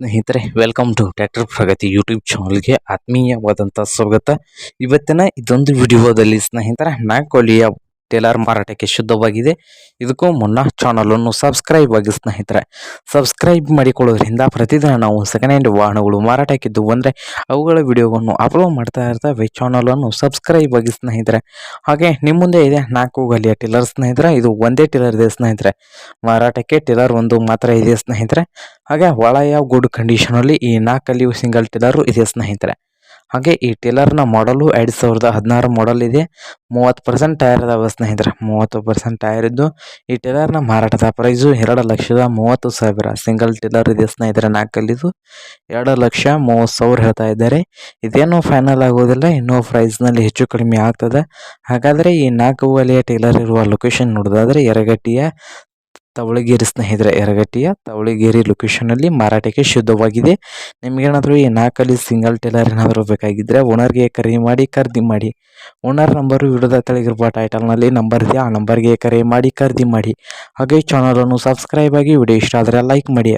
ಸ್ನೇಹಿತರೆ welcome to tractor Pragati YouTube ಚಾನಲ್ಗೆ ಆತ್ಮೀಯವಾದಂಥ ಸ್ವಾಗತ. ಇವತ್ತಿನ ಇದೊಂದು ವಿಡಿಯೋದಲ್ಲಿ ಸ್ನೇಹಿತರ ನಾಲ್ಕೊಲಿಯ ಟೇಲರ್ ಮಾರಾಟಕ್ಕೆ ಶುದ್ಧವಾಗಿದೆ. ಇದಕ್ಕೂ ಮುನ್ನ ಚಾನಲನ್ನು ಸಬ್ಸ್ಕ್ರೈಬ್ ಆಗಿ ಸ್ನೇಹಿತರೆ, ಸಬ್ಸ್ಕ್ರೈಬ್ ಮಾಡಿಕೊಳ್ಳೋದ್ರಿಂದ ಪ್ರತಿದಿನ ನಾವು ಸೆಕೆಂಡ್ ಹ್ಯಾಂಡ್ ವಾಹನಗಳು ಮಾರಾಟಕ್ಕಿದ್ದು ಅಂದರೆ ಅವುಗಳ ವಿಡಿಯೋವನ್ನು ಅಪ್ಲೋಡ್ ಮಾಡ್ತಾ ಇರ್ತವೆ. ಚಾನಲನ್ನು ಸಬ್ಸ್ಕ್ರೈಬ್ ಆಗಿ ಸ್ನೇಹಿತರೆ, ಹಾಗೆ ನಿಮ್ಮ ಮುಂದೆ ಇದೆ ನಾಲ್ಕು ಗಲಿಯ ಟಿಲ್ಲರ್ ಸ್ನೇಹಿತರೆ, ಇದು ಒಂದೇ ಟಿಲ್ಲರ್ ಇದೆ ಸ್ನೇಹಿತರೆ, ಮಾರಾಟಕ್ಕೆ ಟಿಲ್ಲರ್ ಒಂದು ಮಾತ್ರ ಇದೆ ಸ್ನೇಹಿತರೆ, ಹಾಗೆ ಒಳಯ ಗುಡ್ ಕಂಡೀಷನಲ್ಲಿ ಈ ನಾಲ್ಕಲ್ಲಿಯೂ ಸಿಂಗಲ್ ಟಿಲ್ಲರು ಇದೆ ಸ್ನೇಹಿತರೆ. ಹಾಗೆ ಈ ಟೇಲರ್ನ ಮಾಡಲು ಎರಡು ಸಾವಿರದ ಹದಿನಾರು ಮಾಡಲ್ ಇದೆ. ಮೂವತ್ತು ಪರ್ಸೆಂಟ್ ಟೈರ್ ಬಸ್ನ ಸ್ನೇಹಿತರೆ, ಮೂವತ್ತು ಪರ್ಸೆಂಟ್ ಟೈರ್ ಇದ್ದು ಈ ಟೇಲರ್ನ ಮಾರಾಟದ ಪ್ರೈಸು ಎರಡು ಲಕ್ಷದ ಮೂವತ್ತು ಸಾವಿರ. ಸಿಂಗಲ್ ಟೇಲರ್ ಇದೆ ಸ್ನೇಹಿತರೆ ನಾಲ್ಕಲ್ಲಿದು. ಎರಡು ಲಕ್ಷ ಮೂವತ್ತು ಸಾವಿರ ಹೇಳ್ತಾ ಇದ್ದಾರೆ. ಇದೇನು ಫೈನಲ್ ಆಗೋದಿಲ್ಲ, ಇನ್ನೂ ಪ್ರೈಸ್ನಲ್ಲಿ ಹೆಚ್ಚು ಕಡಿಮೆ ಆಗ್ತದೆ. ಹಾಗಾದರೆ ಈ ನಾಲ್ಕು ಒಲೆಯ ಟೇಲರ್ ಇರುವ ಲೊಕೇಶನ್ ನೋಡೋದಾದರೆ ಯರಗಟ್ಟಿಯ ತವಳಗೇರಿ ಸ್ನೇಹಿತರೆ ಎರಗಟ್ಟಿಯ ತವಳಗೇರಿ ಲೊಕೇಶನಲ್ಲಿ ಮಾರಾಟಕ್ಕೆ ಶುದ್ಧವಾಗಿದೆ. ನಿಮಗೇನಾದರೂ ಈ ನಾಲ್ಕಲ್ಲಿ ಸಿಂಗಲ್ ಟೇಲರ್ ಏನಾದರೂ ಬೇಕಾಗಿದ್ದರೆ ಓನರ್ಗೆ ಕರೆ ಮಾಡಿ, ಖರೀದಿ ಮಾಡಿ. ಓನರ್ ನಂಬರು ವಿಡಿಯೋದ ತೆಳಗಿರುವ ಟೈಟಲ್ನಲ್ಲಿ ನಂಬರ್ ಇದೆ, ಆ ನಂಬರ್ಗೆ ಕರೆ ಮಾಡಿ, ಖರೀದಿ ಮಾಡಿ. ಹಾಗೆ ಚಾನಲನ್ನು ಸಬ್ಸ್ಕ್ರೈಬ್ ಆಗಿ ವಿಡಿಯೋ ಇಷ್ಟ ಆದರೆ ಲೈಕ್ ಮಾಡಿ.